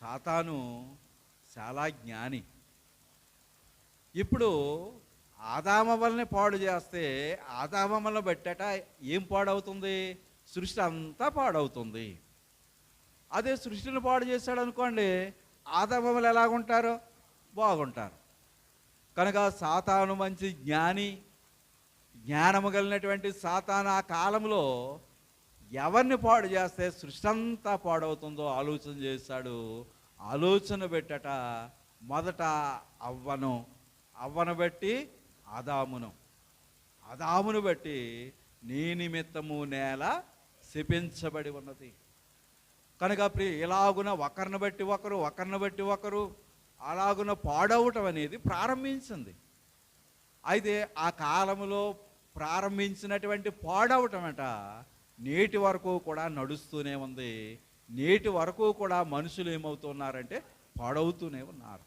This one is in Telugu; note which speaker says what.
Speaker 1: సాతాను చాలా జ్ఞాని. ఇప్పుడు ఆదామ పాడు చేస్తే ఆదామ బట్టట ఏం పాడవుతుంది? సృష్టి అంతా పాడవుతుంది. అదే సృష్టిని పాడు చేశాడు అనుకోండి ఆదామ ఎలాగుంటారు? బాగుంటారు. కనుక సాతాను మంచి జ్ఞాని జ్ఞానము కలిగినటువంటి సాతాను ఆ కాలంలో ఎవరిని పాడు చేస్తే సృష్టి అంతా పాడవుతుందో ఆలోచన చేశాడు. ఆలోచన పెట్టట మొదట అవ్వను. అవ్వను బట్టి ఆదామును. ఆదామును బట్టి నీ నిమిత్తము నేల శపించబడి ఉన్నది. కనుక ప్రియ ఇలాగున ఒకరిని బట్టి ఒకరు ఒకరిని బట్టి ఒకరు అలాగున పాడవటం అనేది ప్రారంభించింది. అయితే ఆ కాలంలో ప్రారంభించినటువంటి పాడవటం అట నేటి వరకు కూడా నడుస్తూనే ఉంది. నేటి వరకు కూడా మనుషులు ఏమవుతున్నారంటే పాడవుతూనే ఉన్నారు.